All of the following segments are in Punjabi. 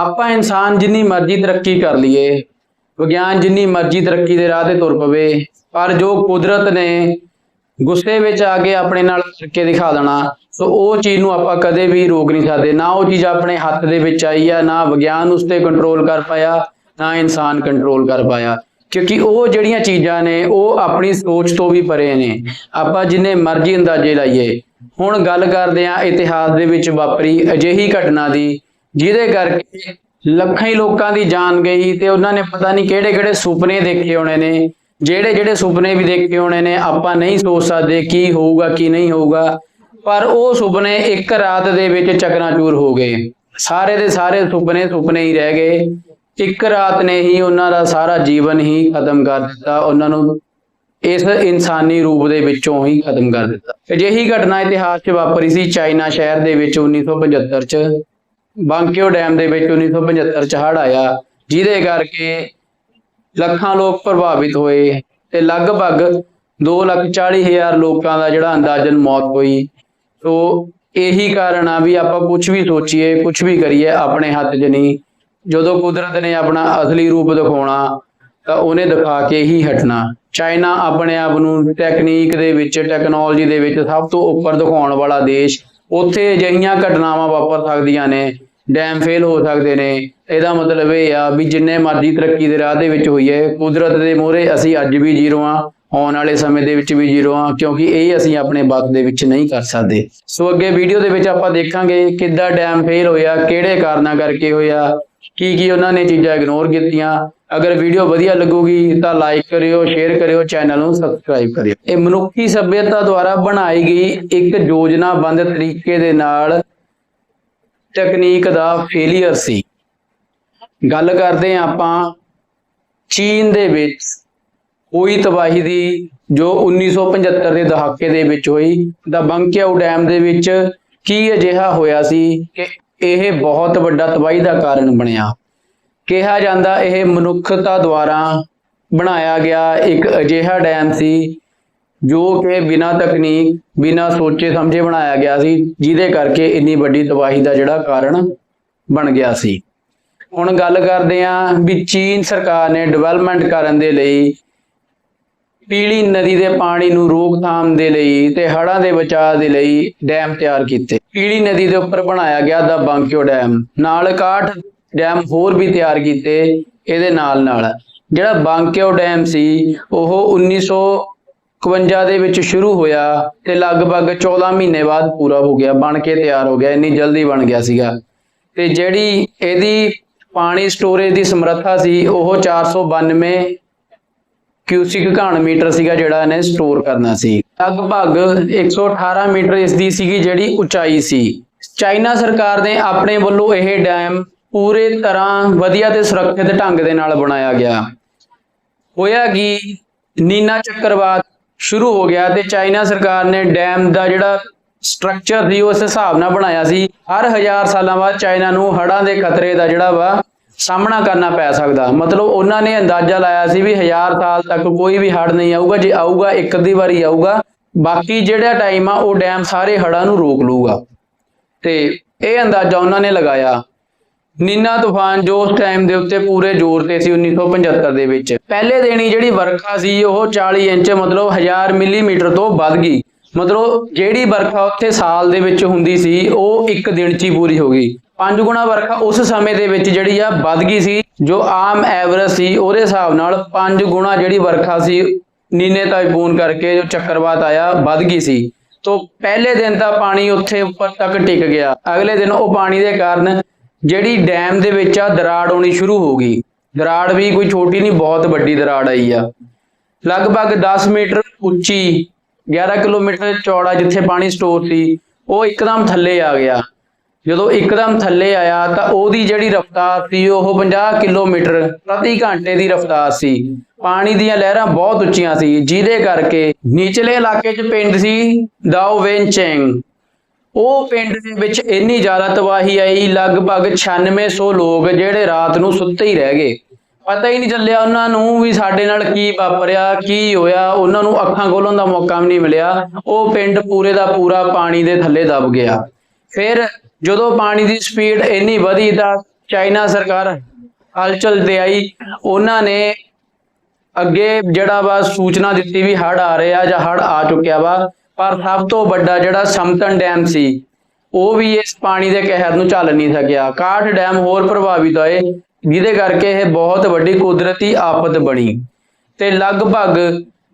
ਆਪਾਂ ਇਨਸਾਨ ਜਿੰਨੀ ਮਰਜ਼ੀ ਤਰੱਕੀ ਕਰ ਲਈਏ, ਵਿਗਿਆਨ ਜਿੰਨੀ ਮਰਜ਼ੀ ਤਰੱਕੀ ਦੇ ਰਾਹ ਤੇ ਤੁਰ ਪਵੇ, ਪਰ ਜੋ ਕੁਦਰਤ ਨੇ ਗੁੱਸੇ ਵਿੱਚ ਆ ਕੇ ਆਪਣੇ ਨਾਲ ਕਰਕੇ ਦਿਖਾ ਦੇਣਾ, ਸੋ ਉਹ ਚੀਜ਼ ਨੂੰ ਆਪਾਂ ਕਦੇ ਵੀ ਰੋਕ ਨਹੀਂ ਸਕਦੇ। ਨਾ ਉਹ ਚੀਜ਼ ਆਪਣੇ ਹੱਥ ਦੇ ਵਿੱਚ ਆਈ ਆ, ਨਾ ਵਿਗਿਆਨ ਉਸ ਤੇ ਕੰਟਰੋਲ ਕਰ ਪਾਇਆ, ਨਾ ਇਨਸਾਨ ਕੰਟਰੋਲ ਕਰ ਪਾਇਆ। ਕਿਉਂਕਿ ਉਹ ਜਿਹੜੀਆਂ ਚੀਜ਼ਾਂ ਨੇ, ਉਹ ਆਪਣੀ ਸੋਚ ਤੋਂ ਵੀ ਪਰੇ ਨੇ। ਆਪਾਂ ਜਿੰਨੇ ਮਰਜ਼ੀ ਅੰਦਾਜ਼ੇ ਲਾਈਏ। ਹੁਣ ਗੱਲ ਕਰਦੇ ਆ ਇਤਿਹਾਸ ਦੇ ਵਿੱਚ ਵਾਪਰੀ ਅਜਿਹੀ ਘਟਨਾ ਦੀ ਜਿਹਦੇ ਕਰਕੇ ਲੱਖਾਂ ਹੀ ਲੋਕਾਂ ਦੀ ਜਾਨ ਗਈ ਤੇ ਉਹਨਾਂ ਨੇ ਪਤਾ ਨਹੀਂ ਕਿਹੜੇ ਕਿਹੜੇ ਸੁਪਨੇ ਦੇਖੇ ਹੋਣੇ ਨੇ, ਜਿਹੜੇ ਜਿਹੜੇ ਸੁਪਨੇ ਵੀ ਦੇਖੇ ਹੋਣੇ ਨੇ, ਆਪਾਂ ਨਹੀਂ ਸੋਚ ਸਕਦੇ ਕੀ ਹੋਊਗਾ, ਕੀ ਨਹੀਂ ਹੋਊਗਾ, ਪਰ ਉਹ ਸੁਪਨੇ ਇੱਕ ਰਾਤ ਦੇ ਵਿੱਚ ਚਕਨਾਚੂਰ ਹੋ ਗਏ। ਸਾਰੇ ਦੇ ਸਾਰੇ ਸੁਪਨੇ ਸੁਪਨੇ ਹੀ ਰਹਿ ਗਏ। ਇੱਕ ਰਾਤ ਨੇ ਹੀ ਉਹਨਾਂ ਦਾ ਸਾਰਾ ਜੀਵਨ ਹੀ ਖਤਮ ਕਰ ਦਿੱਤਾ, ਉਹਨਾਂ ਨੂੰ ਇਸ ਇਨਸਾਨੀ ਰੂਪ ਦੇ ਵਿੱਚੋਂ ਹੀ ਖਤਮ ਕਰ ਦਿੱਤਾ। ਅਜਿਹੀ ਘਟਨਾ ਇਤਿਹਾਸ 'ਚ ਵਾਪਰੀ ਸੀ ਚਾਈਨਾ ਸ਼ਹਿਰ ਦੇ ਵਿੱਚ 1975 'ਚ। ਬਾਂਕਿਓ ਡੈਮ ਦੇ ਵਿੱਚ 1975 'ਚ ਹੜ ਆਇਆ, ਜਿਹਦੇ ਕਰਕੇ ਲੱਖਾਂ ਲੋਕ ਪ੍ਰਭਾਵਿਤ ਹੋਏ ਤੇ ਲਗਭਗ 240000 ਲੋਕਾਂ ਦਾ ਜਿਹੜਾ ਅੰਦਾਜ਼ਨ ਮੌਤ ਹੋਈ। ਸੋ ਇਹੀ ਕਾਰਨ ਆ ਵੀ ਆਪਾਂ ਕੁਝ ਵੀ ਸੋਚੀਏ ਕੁਝ ਵੀ ਕਰੀਏ, ਆਪਣੇ ਹੱਥ 'ਚ ਨਹੀਂ। ਜਦੋਂ ਕੁਦਰਤ ਨੇ ਆਪਣਾ ਅਸਲੀ ਰੂਪ ਦਿਖਾਉਣਾ, ਤਾਂ ਉਹਨੇ ਦਿਖਾ ਕੇ ਹੀ ਹਟਣਾ। ਚਾਈਨਾ ਆਪਣੇ ਆਪ ਨੂੰ ਟੈਕਨੀਕ ਦੇ ਵਿੱਚ ਟੈਕਨੋਲੋਜੀ ਦੇ ਵਿੱਚ ਸਭ ਤੋਂ ਉੱਪਰ ਦਿਖਾਉਣ ਵਾਲਾ ਦੇਸ਼ ਉੱਥੇ ਅਜਿਹੀਆਂ ਘਟਨਾਵਾਂ ਵਾਪਰ ਸਕਦੀਆਂ ਨੇ ਡੈਮ ਫੇਲ ਹੋ ਸਕਦੇ ਨੇ। ਇਹਦਾ ਮਤਲਬ ਇਹ ਆ ਵੀ ਜਿੰਨੇ ਮਰਜ਼ੀ ਤਰੱਕੀ ਦੇ ਰਾਹ ਦੇ ਵਿੱਚ ਹੋਈਏ, ਕੁਦਰਤ ਦੇ ਮੋਹਰੇ ਅਸੀਂ ਅੱਜ ਵੀ ਜ਼ੀਰੋ ਆ, ਆਉਣ ਵਾਲੇ ਸਮੇਂ ਦੇ ਵਿੱਚ ਵੀ ਜ਼ੀਰੋ ਆ, ਕਿਉਂਕਿ ਇਹ ਅਸੀਂ ਆਪਣੇ ਵਕਤ ਦੇ ਵਿੱਚ ਨਹੀਂ ਕਰ ਸਕਦੇ। ਸੋ ਅੱਗੇ ਵੀਡੀਓ ਦੇ ਵਿੱਚ ਆਪਾਂ ਦੇਖਾਂਗੇ ਕਿੱਦਾਂ ਡੈਮ ਫੇਲ ਹੋਇਆ, ਕਿਹੜੇ ਕਾਰਨਾਂ ਕਰਕੇ ਹੋਇਆ ਕੀ ਕੀ ਉਹਨਾਂ ਨੇ ਚੀਜ਼ਾਂ ਇਗਨੋਰ ਕੀਤੀਆਂ ਅਗਰ ਵੀਡੀਓ ਵਧੀਆ ਲੱਗੂਗੀ ਤਾਂ ਲਾਈਕ ਕਰਿਓ ਸ਼ੇਅਰ ਕਰਿਓ ਚੈਨਲ ਨੂੰ ਸਬਸਕ੍ਰਾਈਬ ਕਰਿਓ। ਇਹ ਮਨੁੱਖੀ ਸਭਿਅਤਾ ਦੁਆਰਾ ਬਣਾਈ ਗਈ ਇੱਕ ਯੋਜਨਾਬੰਦ ਤਰੀਕੇ ਦੇ ਨਾਲ ਤਕਨੀਕ ਦਾ ਫੇਲਿਅਰ ਸੀ। ਗੱਲ ਕਰਦੇ ਹਾਂ ਆਪਾਂ ਚੀਨ ਦੇ ਵਿੱਚ ਹੋਈ ਤਬਾਹੀ ਦੀ, ਜੋ 1975 ਦੇ ਦਹਾਕੇ ਦੇ ਵਿੱਚ ਹੋਈ। ਦਾ ਬੰਕਿਆਓ ਡੈਮ ਦੇ ਵਿੱਚ ਕੀ ਅਜਿਹਾ ਹੋਇਆ ਸੀ ਕਿ ਇਹ ਬਹੁਤ ਵੱਡਾ ਤਬਾਹੀ ਦਾ ਕਾਰਨ ਬਣਿਆ? ਕਿਹਾ ਜਾਂਦਾ ਇਹ ਮਨੁੱਖਤਾ ਦੁਆਰਾ ਬਣਾਇਆ ਗਿਆ ਇੱਕ ਅਜਿਹਾ ਡੈਮ ਸੀ, ਜੋ ਕਿ ਬਿਨਾਂ ਤਕਨੀਕ, ਬਿਨਾਂ ਸੋਚੇ ਸਮਝੇ ਬਣਾਇਆ ਗਿਆ ਸੀ, ਜਿਹਦੇ ਕਰਕੇ ਇੰਨੀ ਵੱਡੀ ਤਬਾਹੀ ਦਾ ਜਿਹੜਾ ਕਾਰਨ ਬਣ ਗਿਆ ਸੀ। ਹੁਣ ਗੱਲ ਕਰਦੇ ਹਾਂ ਵੀ ਚੀਨ ਸਰਕਾਰ ਨੇ ਡਿਵੈਲਪਮੈਂਟ ਕਰਨ ਦੇ ਲਈ ਪੀਲੀ ਨਦੀ ਦੇ ਪਾਣੀ ਨੂੰ ਰੋਕਥਾਮ ਦੇ ਲਈ ਤੇ ਹੜ੍ਹਾਂ ਦੇ ਬਚਾਅ ਦੇ ਲਈ ਡੈਮ ਤਿਆਰ ਕੀਤੇ। ਪੀਲੀ ਨਦੀ ਦੇ ਉੱਪਰ ਬਣਾਇਆ ਗਿਆ ਦਾ ਬਾਂਕਿਓ ਡੈਮ। ਨਾਲ 61 ਡੈਮ ਹੋਰ ਵੀ ਤਿਆਰ ਕੀਤੇ ਇਹਦੇ ਨਾਲ ਨਾਲ ਜਿਹੜਾ ਬਾਂਕਿਓ ਡੈਮ ਸੀ, ਉਹ 1951 ਦੇ ਵਿੱਚ ਸ਼ੁਰੂ ਹੋਇਆ ਤੇ ਲਗਭਗ 14 ਮਹੀਨੇ ਬਾਅਦ ਪੂਰਾ ਹੋ ਗਿਆ, ਬਣ ਕੇ ਤਿਆਰ ਹੋ ਗਿਆ, ਇੰਨੀ ਜਲਦੀ ਬਣ ਗਿਆ ਸੀਗਾ। ਤੇ ਜਿਹੜੀ ਇਹਦੀ ਪਾਣੀ ਸਟੋਰੇਜ ਦੀ ਸਮਰੱਥਾ ਸੀ, ਉਹ 492 ਕਿਊਸਿਕ ਘਣ ਮੀਟਰ ਸੀਗਾ ਜਿਹੜਾ ਇਹਨੇ ਸਟੋਰ ਕਰਨਾ ਸੀ। ਲਗਭਗ 118 ਮੀਟਰ ਇਸ ਦੀ ਸੀਗੀ ਜਿਹੜੀ ਉਚਾਈ ਸੀ। ਚਾਈਨਾ ਸਰਕਾਰ ਨੇ ਆਪਣੇ ਵੱਲੋਂ ਇਹ ਡੈਮ ਪੂਰੇ ਤਰ੍ਹਾਂ ਵਧੀਆ ਤੇ ਸੁਰੱਖਿਅਤ ਢੰਗ ਦੇ ਨਾਲ ਬਣਾਇਆ ਗਿਆ। ਹੋਇਆ ਕਿ? ਨੀਨਾ ਚੱਕਰਵਾਤ ਸ਼ੁਰੂ ਹੋ ਗਿਆ ਤੇ ਚਾਈਨਾ ਸਰਕਾਰ ਨੇ ਡੈਮ ਦਾ ਜਿਹੜਾ ਸਟਰਕਚਰ ਸੀ, ਉਸ ਹਿਸਾਬ ਨਾਲ ਬਣਾਇਆ ਸੀ। ਹਰ ਹਜ਼ਾਰ ਸਾਲਾਂ ਬਾਅਦ ਚਾਈਨਾ ਨੂੰ ਹੜ੍ਹਾਂ ਦੇ ਖਤਰੇ ਦਾ ਜਿਹੜਾ ਵਾ ਸਾਹਮਣਾ ਕਰਨਾ ਪੈ ਸਕਦਾ। ਮਤਲਬ ਉਹਨਾਂ ਨੇ ਅੰਦਾਜ਼ਾ ਲਾਇਆ ਸੀ ਵੀ ਹਜ਼ਾਰ ਸਾਲ ਤੱਕ ਕੋਈ ਵੀ ਹੜ੍ਹ ਨਹੀਂ ਆਊਗਾ। ਜੇ ਆਊਗਾ, ਇੱਕ ਅੱਧੀ ਵਾਰੀ ਆਊਗਾ। ਬਾਕੀ ਜਿਹੜਾ ਟਾਈਮ ਆ, ਉਹ ਡੈਮ ਸਾਰੇ ਹੜ੍ਹਾਂ ਨੂੰ ਰੋਕ ਲੂਗਾ ਤੇ ਇਹ ਅੰਦਾਜ਼ਾ ਉਹਨਾਂ ਨੇ ਲਗਾਇਆ। ਨੀਨਾ ਤੂਫਾਨ ਜੋ ਉਸ ਟਾਈਮ ਦੇ ਉੱਤੇ ਪੂਰੇ ਜ਼ੋਰ ਤੇ ਸੀ 1975 ਦੇ ਵਿੱਚ। ਪਹਿਲੇ ਦਿਨ ਹੀ ਜਿਹੜੀ ਵਰਖਾ ਸੀ, ਉਹ 40 ਇੰਚ ਮਤਲਬ 1000 ਮਿਲੀਮੀਟਰ ਤੋਂ ਵੱਧ ਗਈ। ਮਤਲਬ ਜਿਹੜੀ ਵਰਖਾ ਉੱਥੇ ਸਾਲ ਦੇ ਵਿੱਚ ਹੁੰਦੀ ਸੀ, ਉਹ ਇੱਕ ਦਿਨ 'ਚ ਹੀ ਪੂਰੀ ਹੋ ਗਈ। ਪੰਜ ਗੁਣਾ ਵਰਖਾ ਉਸ ਸਮੇਂ ਦੇ ਵਿੱਚ ਜਿਹੜੀ ਆ, ਵੱਧ ਗਈ ਸੀ, ਜੋ ਆਮ ਐਵਰੇਜ ਸੀ, ਉਹਦੇ ਹਿਸਾਬ ਨਾਲ ਪੰਜ ਗੁਣਾ ਜਿਹੜੀ ਵਰਖਾ ਸੀ, ਨੀਨੇ ਤਾਈਫੂਨ ਕਰਕੇ ਜੋ ਚੱਕਰਵਾਤ ਆਇਆ, ਵੱਧ ਗਈ ਸੀ। ਤੋਂ ਪਹਿਲੇ ਦਿਨ ਦਾ ਪਾਣੀ ਉੱਥੇ ਉੱਪਰ ਤੱਕ ਟਿਕ ਗਿਆ। ਅਗਲੇ ਦਿਨ ਉਹ ਪਾਣੀ ਦੇ ਕਾਰਨ ਜਿਹੜੀ ਡੈਮ ਦੇ ਵਿੱਚ ਆ ਦਰਾੜ ਆਉਣੀ ਸ਼ੁਰੂ ਹੋ ਗਈ। ਦਰਾੜ ਵੀ ਕੋਈ ਛੋਟੀ ਨਹੀਂ, ਬਹੁਤ ਵੱਡੀ ਦਰਾੜ ਆਈ ਆ। ਲਗਭਗ 10 ਮੀਟਰ ਉੱਚੀ 11 ਕਿਲੋਮੀਟਰ ਚੌੜਾ ਜਿੱਥੇ ਪਾਣੀ ਸਟੋਰ ਸੀ, ਉਹ ਇੱਕਦਮ ਥੱਲੇ ਆ ਗਿਆ। ਜਦੋਂ ਇੱਕਦਮ ਥੱਲੇ ਆਇਆ ਤਾਂ ਉਹਦੀ ਜਿਹੜੀ ਰਫ਼ਤਾਰ ਸੀ, ਉਹ 50 ਕਿਲੋਮੀਟਰ ਪ੍ਰਤੀ ਘੰਟੇ ਦੀ ਰਫ਼ਤਾਰ ਸੀ। ਪਾਣੀ ਦੀਆਂ ਲਹਿਰਾਂ ਬਹੁਤ ਉੱਚੀਆਂ ਸੀ, ਜਿਹਦੇ ਕਰਕੇ ਨੀਚਲੇ ਇਲਾਕੇ 'ਚ ਪਿੰਡ ਸੀ ਦਾਓ ਵੇਨਚੈਂਗ ਉਹ ਪਿੰਡ ਦੇ ਵਿੱਚ ਇੰਨੀ ਜ਼ਿਆਦਾ ਤਬਾਹੀ ਆਈ, ਲਗਭਗ 9600 ਲੋਕ ਜਿਹੜੇ ਰਾਤ ਨੂੰ ਸੁੱਤੇ ਹੀ ਰਹਿ ਗਏ। ਪਤਾ ਹੀ ਨਹੀਂ ਚੱਲਿਆ ਉਹਨਾਂ ਨੂੰ ਵੀ ਸਾਡੇ ਨਾਲ ਕੀ ਵਾਪਰਿਆ, ਕੀ ਹੋਇਆ, ਉਹਨਾਂ ਨੂੰ ਅੱਖਾਂ ਖੋਲਣ ਦਾ ਮੌਕਾ ਵੀ ਨਹੀਂ ਮਿਲਿਆ। ਉਹ ਪਿੰਡ ਪੂਰੇ ਦਾ ਪੂਰਾ ਪਾਣੀ ਦੇ ਥੱਲੇ ਦਬ ਗਿਆ। ਫਿਰ ਜਦੋਂ ਪਾਣੀ ਦੀ ਸਪੀਡ ਇੰਨੀ ਵਧੀ ਤਾਂ ਚਾਈਨਾ ਸਰਕਾਰ ਹਲਚਲ ਤੇ ਆਈ। ਉਹਨਾਂ ਨੇ ਅੱਗੇ ਜਿਹੜਾ ਵਾ ਸੂਚਨਾ ਦਿੱਤੀ ਵੀ ਹੜ ਆ ਰਿਹਾ ਜਾਂ ਹੜ ਆ ਚੁੱਕਿਆ ਵਾ ਪਰ ਸਭ ਤੋਂ ਵੱਡਾ ਜਿਹੜਾ ਸਮਤਨ ਡੈਮ ਸੀ, ਉਹ ਵੀ ਇਸ ਪਾਣੀ ਦੇ ਕਹਿਰ ਨੂੰ ਝੱਲ ਨਹੀਂ ਸਕਿਆ। ਕਾਠ ਡੈਮ ਹੋਰ ਪ੍ਰਭਾਵਿਤ ਹੋਏ, ਜਿਹਦੇ ਕਰਕੇ ਇਹ ਬਹੁਤ ਵੱਡੀ ਕੁਦਰਤੀ ਆਫਤ ਬਣੀ। ਤੇ ਲਗਭਗ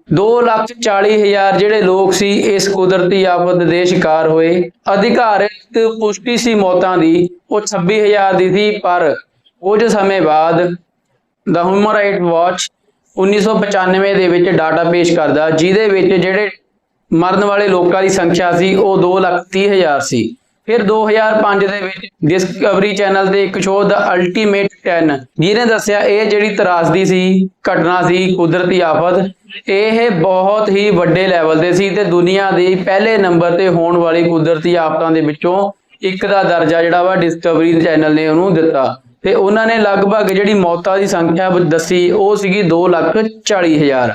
240000 ਜਿਹੜੇ ਲੋਕ ਸੀ, ਇਸ ਕੁਦਰਤੀ ਆਫਤ ਦੇ ਸ਼ਿਕਾਰ ਹੋਏ। ਅਧਿਕਾਰਿਤ ਪੁਸ਼ਟੀ ਸੀ ਮੌਤਾਂ ਦੀ, ਉਹ 26000 ਦੀ ਸੀ, ਪਰ ਕੁਝ ਸਮੇਂ ਬਾਅਦ ਦਾ ਹਿਊਮਨ ਰਾਈਟ ਵਾਚ 1995 ਦੇ ਵਿੱਚ ਡਾਟਾ ਪੇਸ਼ ਕਰਦਾ, ਜਿਹਦੇ ਵਿੱਚ ਜਿਹੜੇ ਮਰਨ ਵਾਲੇ ਲੋਕਾਂ ਦੀ ਸੰਖਿਆ ਸੀ, ਉਹ 230000 ਸੀ। ਫਿਰ 2005 ਦੇ ਵਿੱਚ ਡਿਸਕਵਰੀ ਚੈਨਲ ਦੇ ਇੱਕ ਸ਼ੋਅ ਦਾ ਅਲਟੀਮੇਟ 10 ਜਿਹਨੇ ਦੱਸਿਆ, ਇਹ ਜਿਹੜੀ ਤਰਾਸਦੀ ਸੀ, ਘਟਨਾ ਸੀ, ਕੁਦਰਤੀ ਆਫਤ, ਇਹ ਬਹੁਤ ਹੀ ਵੱਡੇ ਲੈਵਲ ਤੇ ਸੀ ਤੇ ਦੁਨੀਆ ਦੇ ਪਹਿਲੇ ਨੰਬਰ ਤੇ ਹੋਣ ਵਾਲੀ ਕੁਦਰਤੀ ਆਫਤਾਂ ਦੇ ਵਿੱਚੋਂ ਇੱਕ ਦਾ ਦਰਜਾ ਜਿਹੜਾ ਵਾ ਡਿਸਕਵਰੀ ਚੈਨਲ ਨੇ ਉਹਨੂੰ ਦਿੱਤਾ। ਤੇ ਉਹਨਾਂ ਨੇ ਲਗਭਗ ਜਿਹੜੀ ਮੌਤਾਂ ਦੀ ਸੰਖਿਆ ਦੱਸੀ, ਉਹ ਸੀਗੀ 240000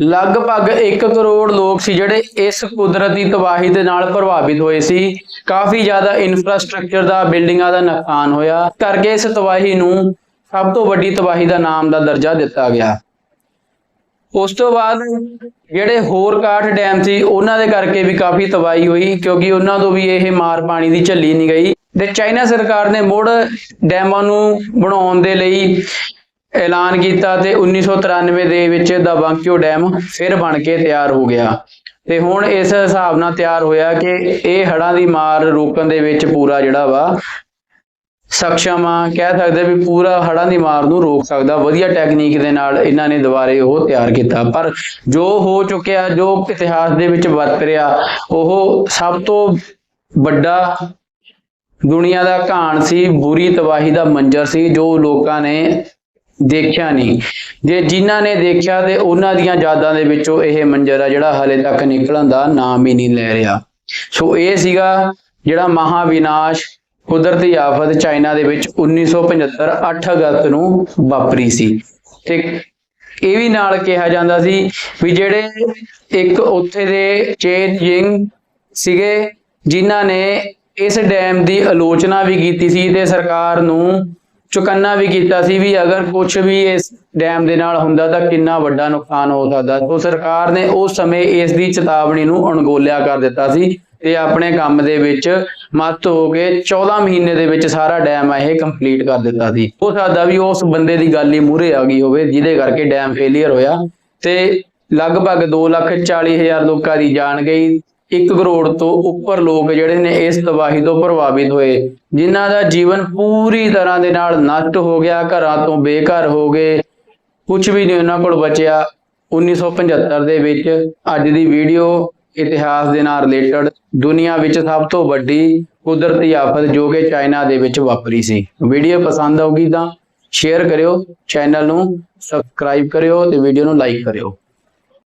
ਲਗਭਗ 1 ਕਰੋੜ ਲੋਕ ਸੀ ਜਿਹੜੇ ਇਸ ਕੁਦਰਤੀ ਤਬਾਹੀ ਦੇ ਨਾਲ ਪ੍ਰਭਾਵਿਤ ਹੋਏ ਸੀ। ਕਾਫੀ ਜ਼ਿਆਦਾ ਇਨਫਰਾਸਟ੍ਰਕਚਰ ਦਾ ਬਿਲਡਿੰਗਾਂ ਦਾ ਨੁਕਸਾਨ ਹੋਇਆ। ਕਰਕੇ ਇਸ ਤਬਾਹੀ ਨੂੰ ਸਭ ਤੋਂ ਵੱਡੀ ਤਬਾਹੀ ਦਾ ਨਾਮ ਦਾ ਦਰਜਾ ਦਿੱਤਾ ਗਿਆ। ਉਸ ਤੋਂ ਬਾਅਦ ਜਿਹੜੇ ਹੋਰ ਕਾਠ ਡੈਮ ਸੀ, ਉਹਨਾਂ ਦੇ ਕਰਕੇ ਵੀ ਕਾਫੀ ਤਬਾਹੀ ਹੋਈ, ਕਿਉਂਕਿ ਉਹਨਾਂ ਤੋਂ ਵੀ ਇਹ ਮਾਰ ਪਾਣੀ ਦੀ ਝੱਲੀ ਨਹੀਂ ਗਈ। ਤੇ ਚਾਈਨਾ ਸਰਕਾਰ ਨੇ ਮੁੜ ਡੈਮਾਂ ਨੂੰ ਬਣਾਉਣ ਦੇ ਲਈ ਐਲਾਨ ਕੀਤਾ ਤੇ 1993 ਦੇ ਵਿੱਚ ਦਾ ਬਾਂਕਿਓ ਡੈਮ ਫਿਰ ਬਣ ਕੇ ਤਿਆਰ ਹੋ ਗਿਆ। ਤੇ ਹੁਣ ਇਸ ਹਿਸਾਬ ਨਾਲ ਤਿਆਰ ਹੋਇਆ ਕਿ ਇਹ ਹੜ੍ਹਾਂ ਦੀ ਮਾਰ ਰੋਕਣ ਦੇ ਵਿੱਚ ਪੂਰਾ ਜਿਹੜਾ ਵਾ ਸક્ષਮ ਆ, ਕਹਿ ਸਕਦੇ ਵੀ ਪੂਰਾ ਹੜਾਂ ਦੀ ਮਾਰ ਨੂੰ ਰੋਕ ਸਕਦਾ। ਵਧੀਆ ਟੈਕਨੀਕ ਦੇ ਨਾਲ ਇਹਨਾਂ ਨੇ ਦੁਬਾਰੇ ਉਹ ਤਿਆਰ ਕੀਤਾ। ਪਰ ਜੋ ਹੋ ਚੁੱਕਿਆ, ਜੋ ਇਤਿਹਾਸ ਦੇ ਵਿੱਚ ਵਰਤ ਰਿਹਾ, ਉਹ ਸਭ ਤੋਂ ਵੱਡਾ ਦੁਨੀਆ ਦਾ ਘਾਣ ਸੀ, ਬੁਰੀ ਤਬਾਹੀ ਦਾ ਮੰਜ਼ਰ ਸੀ, ਜੋ ਲੋਕਾਂ ਨੇ ਦੇਖਿਆ ਨਹੀਂ। ਜੇ ਜਿਨ੍ਹਾਂ ਨੇ ਦੇਖਿਆ ਤੇ ਉਹਨਾਂ ਦੀਆਂ ਯਾਦਾਂ ਦੇ ਵਿੱਚੋਂ ਇਹ ਮੰਜ਼ਰ ਆ ਜਿਹੜਾ ਹਲੇ ਤੱਕ ਨਿਕਲਣ ਦਾ ਨਾਮ ਹੀ ਨਹੀਂ ਲੈ ਰਿਹਾ। ਸੋ ਇਹ ਸੀਗਾ ਜਿਹੜਾ ਮਹਾ ਵਿਨਾਸ਼ ਕੁਦਰਤੀ ਆਫਤ ਚਾਈਨਾ ਦੇ ਵਿੱਚ 1975 8 ਅਗਸਤ ਨੂੰ ਵਾਪਰੀ ਸੀ। ਤੇ ਇਹ ਵੀ ਨਾਲ ਕਿਹਾ ਜਾਂਦਾ ਸੀ ਵੀ ਜਿਹੜੇ ਇੱਕ ਉੱਥੇ ਦੇ ਚੇਨ ਜਿੰਗ ਸੀਗੇ, ਜਿਨ੍ਹਾਂ ਨੇ ਇਸ ਡੈਮ ਦੀ ਆਲੋਚਨਾ ਵੀ ਕੀਤੀ ਸੀ ਤੇ ਸਰਕਾਰ ਨੂੰ ਚੁਕੰਨਾ ਵੀ ਕੀਤਾ ਸੀ ਵੀ ਅਗਰ ਕੁਝ ਵੀ ਇਸ ਡੈਮ ਦੇ ਨਾਲ ਹੁੰਦਾ ਤਾਂ ਕਿੰਨਾ ਵੱਡਾ ਨੁਕਸਾਨ ਹੋ ਸਕਦਾ। ਸੋ ਸਰਕਾਰ ਨੇ ਉਸ ਸਮੇਂ ਇਸ ਦੀ ਚੇਤਾਵਨੀ ਨੂੰ ਅਣਗੌਲਿਆ ਕਰ ਦਿੱਤਾ ਸੀ ਤੇ ਆਪਣੇ ਕੰਮ ਦੇ ਵਿੱਚ ਮਸਤ ਹੋ ਕੇ 14 ਮਹੀਨੇ ਦੇ ਵਿੱਚ ਸਾਰਾ ਡੈਮ ਇਹ ਕੰਪਲੀਟ ਕਰ ਦਿੱਤਾ ਸੀ। ਹੋ ਸਕਦਾ ਵੀ ਉਸ ਬੰਦੇ ਦੀ ਗੱਲ ਹੀ ਮੂਹਰੇ ਆ ਗਈ ਹੋਵੇ ਜਿਹਦੇ ਕਰਕੇ ਡੈਮ ਫੇਲੀਅਰ ਹੋਇਆ ਤੇ ਲਗਭਗ 2,40,000 ਲੋਕਾਂ ਦੀ ਜਾਨ ਗਈ। 1 ਕਰੋੜ ਤੋਂ ਉੱਪਰ ਲੋਕ ਜਿਹੜੇ ਨੇ ਇਸ ਤਬਾਹੀ ਤੋਂ ਪ੍ਰਭਾਵਿਤ ਹੋਏ, ਜਿਨ੍ਹਾਂ ਦਾ ਜੀਵਨ ਪੂਰੀ ਤਰ੍ਹਾਂ ਦੇ ਨਾਲ ਨਸ਼ਟ ਹੋ ਗਿਆ, ਘਰਾਂ ਤੋਂ ਬੇਘਰ ਹੋ ਗਏ। ਕੁਝ ਵੀ ਨਹੀਂ ਉਹਨਾਂ ਕੋਲ ਬਚਿਆ। 1975 ਦੇ ਵਿੱਚ ਅੱਜ ਦੀ ਵੀਡੀਓ ਇਤਿਹਾਸ ਦੇ ਨਾਲ ਰਿਲੇਟਡ, ਦੁਨੀਆ ਵਿੱਚ ਸਭ ਤੋਂ ਵੱਡੀ ਕੁਦਰਤੀ ਆਫਤ ਜੋ ਕਿ ਚਾਈਨਾ ਦੇ ਵਿੱਚ ਵਾਪਰੀ ਸੀ। ਵੀਡੀਓ ਪਸੰਦ ਆਊਗੀ ਤਾਂ ਸ਼ੇਅਰ ਕਰਿਓ ਚੈਨਲ ਨੂੰ ਸਬਸਕ੍ਰਾਈਬ ਕਰਿਓ ਤੇ ਵੀਡੀਓ ਨੂੰ ਲਾਈਕ ਕਰਿਓ।